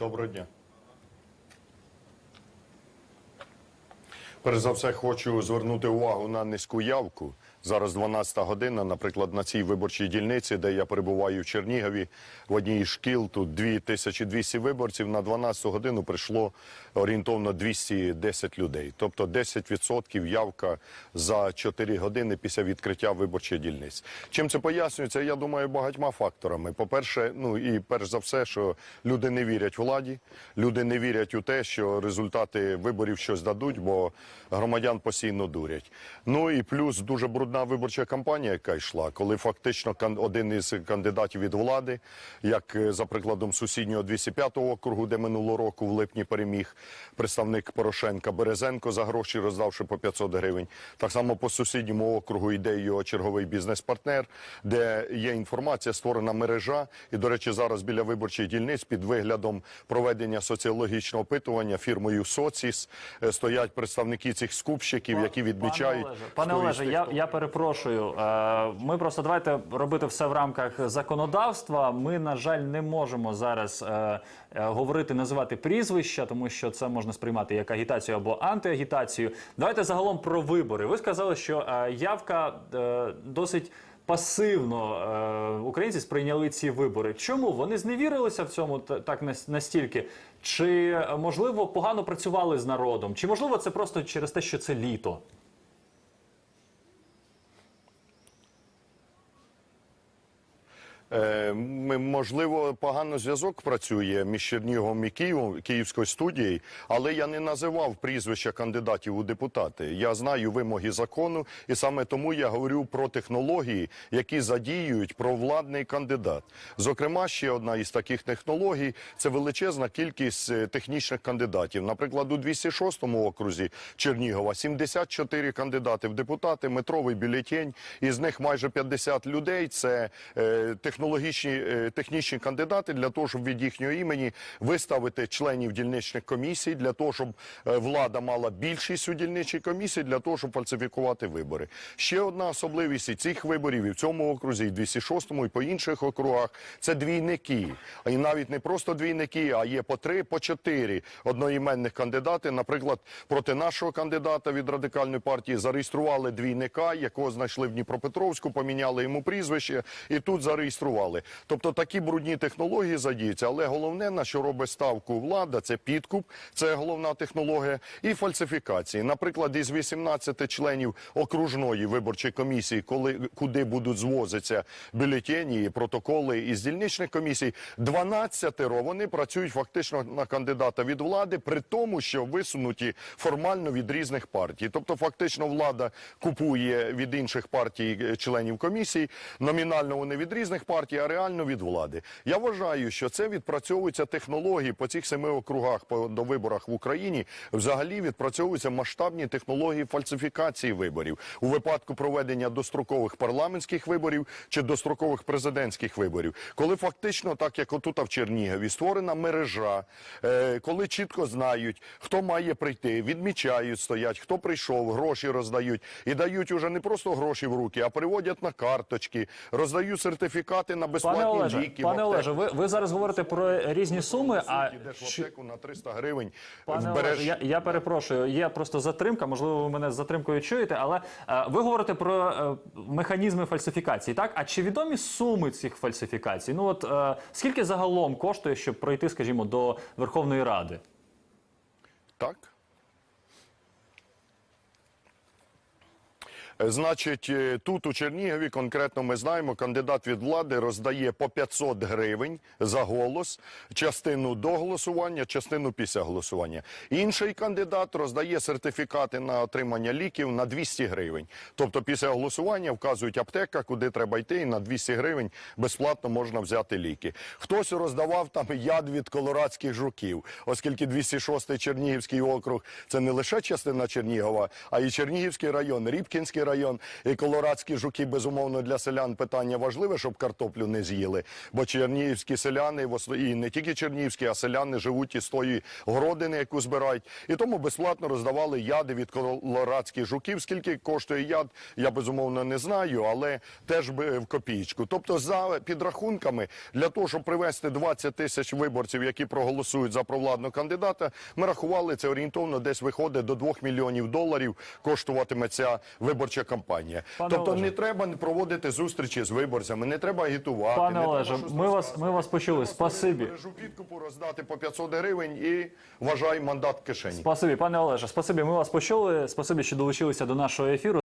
Доброго дня. Перш за все, хочу звернути увагу на низьку явку. Зараз 12 година, наприклад, на цій виборчій дільниці, де я перебуваю в Чернігові, в одній шкіл, тут 2200 виборців, на 12 годину прийшло орієнтовно 210 людей. Тобто 10% явка за 4 години після відкриття виборчих дільниць. Чим це пояснюється, я думаю, багатьма факторами. По-перше, ну і перш за все, що люди не вірять владі, люди не вірять у те, що результати виборів щось дадуть, бо громадян постійно дурять. Ну і плюс дуже брудна виборча кампанія, яка йшла, коли фактично один із кандидатів від влади, як е, за прикладом сусіднього 205-го округу, де минулого року в липні переміг представник Порошенка Березенко за гроші, роздавши по 500 гривень. Так само по сусідньому округу йде його черговий бізнес-партнер, де є інформація, створена мережа. І, до речі, зараз біля виборчих дільниць під виглядом проведення соціологічного опитування фірмою Соціс е, стоять представники цих скупщиків, які відмічають Пане Олеже, тих, я, я перепрошую. Е, Ми просто давайте робити все в рамках законодавства. Ми, на жаль, не можемо зараз е, е, говорити, називати прізвища, тому що це можна сприймати як агітацію або антиагітацію. Давайте загалом про вибори. Ви сказали, що явка досить. Пасивно українці сприйняли ці вибори. Чому вони зневірилися в цьому так настільки? Чи можливо погано працювали з народом? Чи можливо це просто через те, що це літо? Е, ми- Можливо, погано зв'язок працює між Черніговом і Києвом, Київською студією, але я не називав прізвища кандидатів у депутати. Я знаю вимоги закону, і саме тому я говорю про технології, які задіюють провладний кандидат. Зокрема, ще одна із таких технологій це величезна кількість е, технічних кандидатів. Наприклад, у 206 окрузі Чернігова 74 кандидати в депутати, метровий бюлетень, із них майже 50 людей. Це е, технологічні е, технічні кандидати для того, щоб від їхнього імені виставити членів дільничних комісій, для того, щоб е, влада мала більшість у дільничій комісії, для того, щоб фальсифікувати вибори. Ще одна особливість і цих виборів і в цьому окрузі, і в 206-му, і по інших округах це двійники. І навіть не просто двійники, а є по три, по чотири одноіменних кандидати. Наприклад, проти нашого кандидата від радикальної партії зареєстрували двійника, якого знайшли в Дніпропетровську, поміняли йому прізвище і тут зареєстрували. Тобто такі брудні технології задіються, але головне, на що робить ставку влада, це підкуп, це головна технологія, і фальсифікації. Наприклад, із 18 членів окружної виборчої комісії, коли куди будуть звозитися бюлетені, протоколи із дільничних комісій, 12 вони працюють фактично на кандидата від влади, при тому, що висунуті формально від різних партій. Тобто, фактично, влада купує від інших партій е, членів комісій. Номінально вони від різних партій, а реально від влади. Я вважаю, що це відпрацьовуються технології по цих семи округах по до виборах в Україні. Взагалі відпрацьовуються масштабні технології фальсифікації виборів у випадку проведення дострокових парламентських виборів чи дострокових президентських виборів, коли фактично, так як отут в Чернігові, створена мережа, е, коли чітко знають, хто має прийти, відмічають, стоять, хто прийшов, гроші роздають і дають уже не просто гроші в руки, а приводять на карточки, роздають сертифікати на Пане Олеже, ліки. пане. Олеже, ви, ви зараз говорите про різні суми. А Йдеш в аптеку на 300 гривень, Пане береш Олеже, я, я перепрошую, є просто затримка. Можливо, ви мене з затримкою чуєте, але е, ви говорите про е, механізми фальсифікації. Так, а чи відомі суми цих фальсифікацій? Ну от е, скільки загалом коштує, щоб пройти, скажімо, до Верховної Ради? Так. Значить, е, тут у Чернігові конкретно ми знаємо, кандидат від влади роздає по 500 гривень за голос, частину до голосування, частину після голосування. Інший кандидат роздає сертифікати на отримання ліків на 200 гривень. Тобто після голосування вказують аптека, куди треба йти, і на 200 гривень безплатно можна взяти ліки. Хтось роздавав там яд від колорадських жуків, оскільки 206-й Чернігівський округ це не лише частина Чернігова, а й Чернігівський район, Рібкінський район. Район. І колорадські жуки, безумовно, для селян питання важливе, щоб картоплю не з'їли. Бо чернігівські селяни, і не тільки чернігівські, а селяни живуть із тої городини, яку збирають. І тому безплатно роздавали яди від колорадських жуків. Скільки коштує яд, я безумовно не знаю, але теж би в копійку. Тобто, за підрахунками, для того, щоб привести 20 тисяч виборців, які проголосують за провладного кандидата, ми рахували це орієнтовно десь виходить до 2 мільйонів доларів коштуватиме ця виборча кампанія. Пане тобто Олеже. не треба проводити зустрічі з виборцями, не треба агітувати. Пане не Олеже, треба ми вас, ми вас почули. Спасибі. мережу підкупу роздати по 500 гривень і вважай мандат в кишені. Спасибі, пане Олеже. Спасибі, ми вас почули. Спасибі, що долучилися до нашого ефіру.